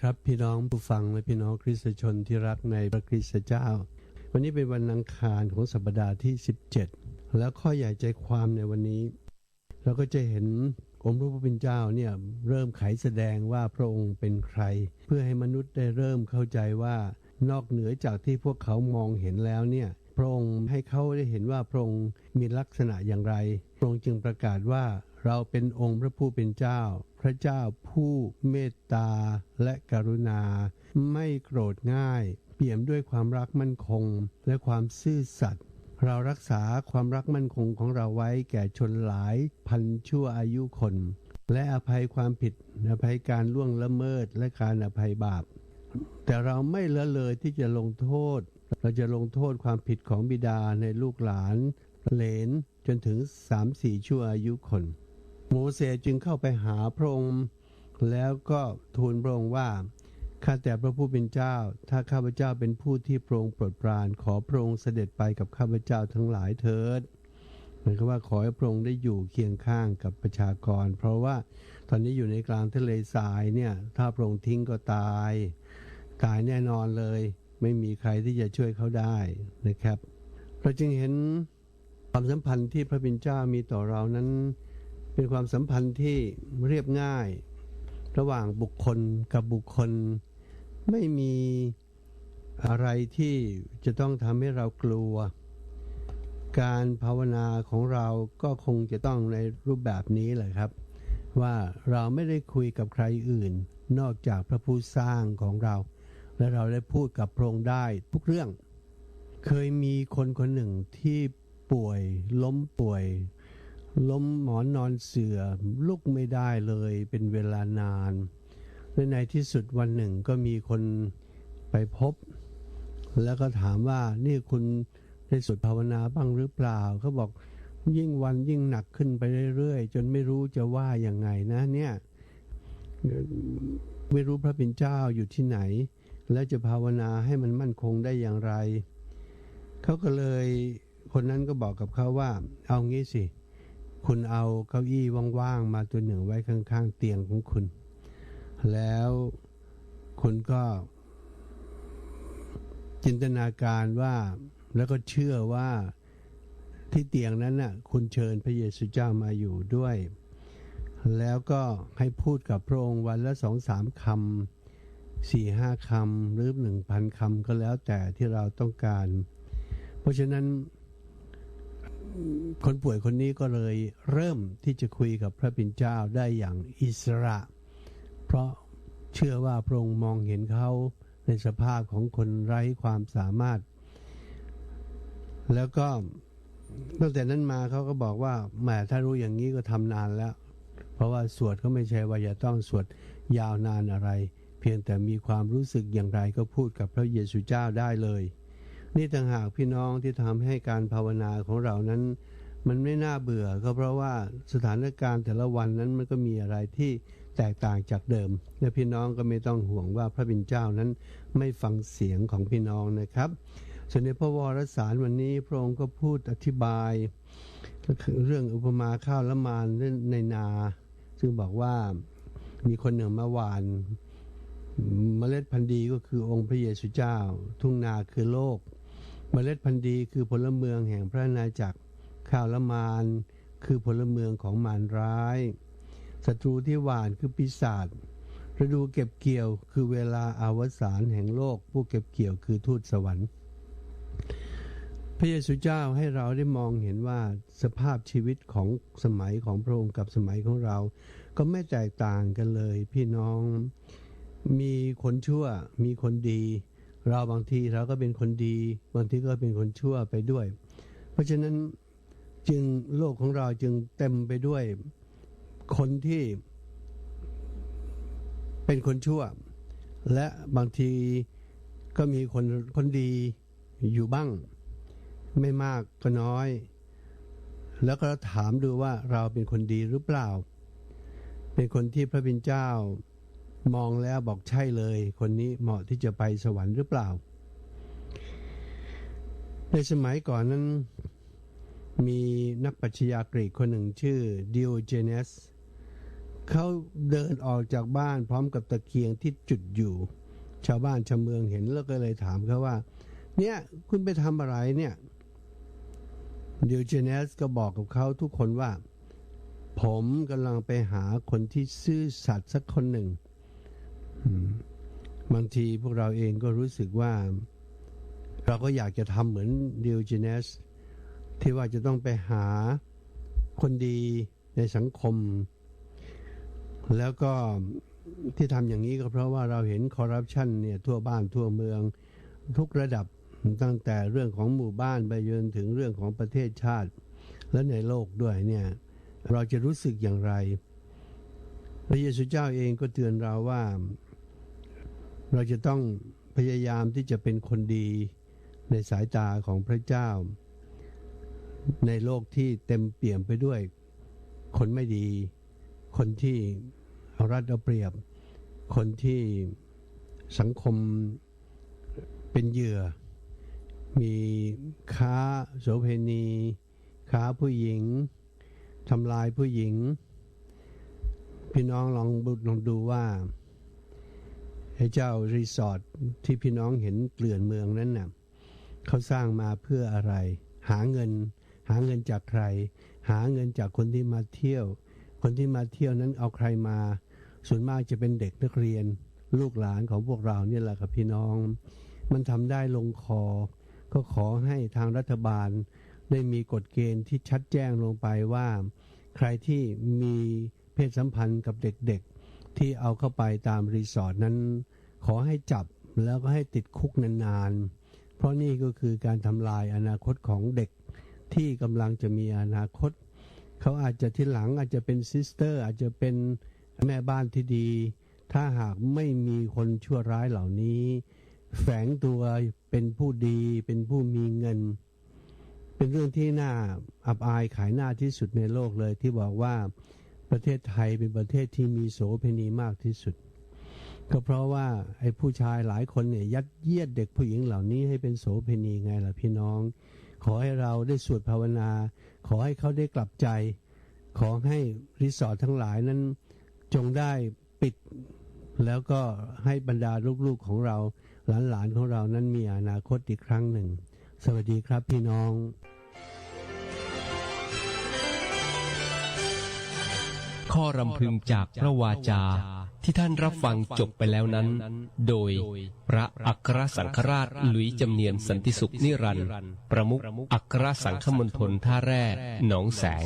ครับพี่น้องผู้ฟังและพี่น้องคริสตชนที่รักในพระคริสตเจ้า วันนี้เป็นวันอังคารของสัปดาห์ที่ 17 แล้วข้อใหญ่ใจความในวันนี้ เราก็จะเห็นองค์พระผู้เป็นเจ้าเนี่ยเริ่มไขแสดงว่าพระองค์เป็นใคร เพื่อให้มนุษย์ได้เริ่มเข้าใจว่านอกเหนือจากที่พวกเขามองเห็นแล้วเนี่ยพระองค์ให้เขาได้เห็นว่าพระองค์มีลักษณะอย่างไร พระองค์จึงประกาศว่า เราเป็นองค์พระผู้เป็นเจ้า พระเจ้าผู้เมตตาและกรุณา ไม่โกรธง่าย เปี่ยมด้วยความรักมั่นคง และความซื่อสัตย์เรารักษาความรักมั่นคงของเราไว้แก่ชนหลายพันชั่วอายุคน และอภัยความผิด อภัยการล่วงละเมิดและการอภัยบาป แต่เราไม่ละเลยที่จะลงโทษ เราจะลงโทษความผิดของบิดาในลูกหลาน เหลนจนถึงสามสี่ชั่วอายุคน โมเสสจึงเข้าไปหาพระองค์ แล้วก็ทูลพระองค์ว่าข้าแต่พระผู้เป็นเจ้า ถ้าข้าพเจ้าเป็นผู้ที่พระองค์โปรดปราน ขอพระองค์เสด็จไปกับข้าพเจ้าทั้งหลายเถิดหมายความว่าขอให้พระองค์ได้อยู่เคียงข้างกับประชากร เพราะว่าตอนนี้อยู่ในกลางทะเลทรายเนี่ย ถ้าพระองค์ทิ้งก็ตาย ตายแน่นอนเลย ไม่มีใครที่จะช่วยเขาได้นะครับ เราจึงเห็นความสัมพันธ์ที่พระบิดาเจ้ามีต่อเรานั้น เป็นความสัมพันธ์ที่เรียบง่าย ระหว่างบุคคลกับบุคคล ไม่มีอะไรที่จะต้องทำให้เรากลัว การภาวนาของเราก็คงจะต้องในรูปแบบนี้แหละครับ ว่าเราไม่ได้คุยกับใครอื่น นอกจากพระผู้สร้างของเรา และเราได้พูดกับพระองค์ได้ทุกเรื่อง เคยมีคนคนหนึ่งที่ป่วยล้มป่วย ล้มหมอนนอนเสือลุกไม่ได้เลยเป็นเวลานานและในที่สุดวันหนึ่งก็มีคนไปพบ แล้วก็ถามว่านี่คุณได้สวดภาวนาบ้างหรือเปล่าเขาบอกยิ่งวันยิ่งหนักขึ้นไปเรื่อยๆ จนไม่รู้จะว่าอย่างไงนะเนี่ยไม่รู้พระเป็นเจ้าอยู่ที่ไหน แล้วจะภาวนาให้มันมั่นคงได้อย่างไร เขาก็เลยคนนั้นก็บอกกับเขาว่า เอางี้สิ คุณเอาเก้าอี้ว่างๆมาตัวหนึ่งไว้ข้างๆ เตียงของคุณ แล้วคุณก็จินตนาการว่าแล้วก็เชื่อว่าที่เตียงนั้นน่ะคุณเชิญพระเยซูเจ้ามาอยู่ด้วย แล้วก็ให้พูดกับพระองค์วันละสองสามคำสี่ห้าคำหรือหนึ่งพันคำก็แล้วแต่ที่เราต้องการ เพราะฉะนั้น คนป่วยคนนี้ก็เลยเริ่มที่จะคุยกับพระบิดเจ้าได้อย่างอิสระ เพราะเชื่อว่าพระองค์มองเห็นเขาในสภาพของคนไร้ความสามารถ แล้วก็ตั้งแต่นั้นมาเขาก็บอกว่าแหมถ้ารู้อย่างนี้ก็ทำนานแล้ว เพราะว่าสวดก็ไม่ใช่ว่าจะต้องสวดยาวนานอะไร เพียงแต่มีความรู้สึกอย่างไรก็พูดกับพระเยซูเจ้าได้เลย นี่ต่างหากพี่น้องที่ทำให้การภาวนาของเรานั้น มันไม่น่าเบื่อก็เพราะว่าสถานการณ์แต่ละวันนั้นมันก็มีอะไรที่แตกต่างจากเดิม และพี่น้องก็ไม่ต้องห่วงว่าพระบิดเจ้านั้นไม่ฟังเสียงของพี่น้องนะครับส่วนในพระวรสารวันนี้พระองค์ก็พูดอธิบายเรื่องอุปมาข้าวละมานในนา ซึ่งบอกว่ามีคนหนึ่งมาหวานเมล็ดพันธุ์ดีก็คือองค์พระเยซูเจ้า ทุ่งนาคือโลก เมล็ดพันธุ์ดีคือพลเมืองแห่งพระนาจักรข้าวละมานคือพลเมืองของมารร้าย ศัตรูที่หวานคือปีศาจฤดูเก็บเกี่ยวคือเวลาอาวสานแห่งโลก ผู้เก็บเกี่ยวคือทูตสวรรค์ พระเยซูเจ้าให้เราได้มองเห็นว่าสภาพชีวิตของสมัยของพระองค์กับสมัยของเรา ก็ไม่แตกต่างกันเลย พี่น้องมีคนชั่วมีคนดี เราบางทีเราก็เป็นคนดี บางทีก็เป็นคนชั่วไปด้วย เพราะฉะนั้นจึงโลกของเราจึงเต็มไปด้วย คนที่เป็นคนชั่ว และบางทีก็มีคนคนดีอยู่บ้าง ไม่มากก็น้อย แล้วก็ถามดูว่าเราเป็นคนดีหรือเปล่า เป็นคนที่พระบิดเจ้า มองแล้วบอกใช่เลย คนนี้เหมาะที่จะไปสวรรค์หรือเปล่า ในสมัยก่อนนั้นมีนักปัชญากรีกคนหนึ่งชื่อดิโอเจเนสเขาเดินออกจากบ้านพร้อมกับตะเกียงที่จุดอยู่ ชาวบ้านชาวเมืองเห็นแล้วก็เลยถามเขาว่า เนี่ยคุณไปทำอะไรเนี่ยดิวเจเนสก็บอกกับเขาทุกคนว่า ผมกำลังไปหาคนที่ซื่อสัตย์สักคนหนึ่ง บางทีพวกเราเองก็รู้สึกว่า เราก็อยากจะทำเหมือนดิวเจเนสที่ว่าจะต้องไปหาคนดีในสังคม แล้วก็ที่ทำอย่างนี้ก็เพราะว่าเราเห็นคอร์รัปชันเนี่ยทั่วบ้านทั่วเมืองทุกระดับตั้งแต่เรื่องของหมู่บ้านไปจนถึงเรื่องของประเทศชาติ และในโลกด้วยเนี่ยเราจะรู้สึกอย่างไร พระเยซูเจ้าเองก็เตือนเราว่า เราจะต้องพยายามที่จะเป็นคนดีในสายตาของพระเจ้า ในโลกที่เต็มเปี่ยมไปด้วย คนไม่ดี คนที่เอารัดเอาเปรียบ คนที่สังคมเป็นเหยื่อ มีค้าโสเพณี ค้าผู้หญิงทำลายผู้หญิง พี่น้องลองบุลองดูว่า อ้เจ้ารีสอร์ทที่พี่น้องเห็นเกลื่อนเมืองนั้นน่ะเขาสร้างมาเพื่ออะไร หาเงิน หาเงินจากใคร หาเงินจากคนที่มาเที่ยว คนที่มาเที่ยวนั้นเอาใครมา ส่วนมากจะเป็นเด็กนักเรียน ลูกหลานของพวกเราเนี่ยแหละครับพี่น้อง มันทำได้ลงคอ ก็ขอให้ทางรัฐบาล ได้มีกฎเกณฑ์ที่ชัดแจ้งลงไปว่า ใครที่มีเพศสัมพันธ์กับเด็ก ที่เอาเข้าไปตามรีสอร์ทนั้น ขอให้จับแล้วก็ให้ติดคุกนานๆ เพราะนี่ก็คือการทำลายอนาคตของเด็กที่กำลังจะมีอนาคต เขาอาจจะที่หลังอาจจะเป็นซิสเตอร์อาจจะเป็นแม่บ้านที่ดี ถ้าหากไม่มีคนชั่วร้ายเหล่านี้ แฝงตัวเป็นผู้ดีเป็นผู้มีเงิน เป็นเรื่องที่น่าอับอายขายหน้าที่สุดในโลกเลยที่บอกว่า ประเทศไทยเป็นประเทศที่มีโสเภณีมากที่สุด ก็เพราะว่าไอ้ผู้ชายหลายคนเนี่ยยัดเยียดเด็กผู้หญิงเหล่านี้ให้เป็นโสเภณีไงล่ะพี่น้อง ขอให้เราได้สวดภาวนา ขอให้เขาได้กลับใจ ขอให้รีสอร์ททั้งหลายนั้นจงได้ปิด แล้วก็ให้บรรดาลูกๆของเราหลานๆของเรานั้นมีอนาคตอีกครั้งหนึ่ง สวัสดีครับพี่น้อง ข้อรำพึงจากพระวาจาที่ท่านรับฟังจบไปแล้วนั้น โดยพระอัครสังฆราชหลุยจำเนียนสันติสุขนิรันดร์ประมุขอัครสังฆมณฑลท่าแร่หนองแสง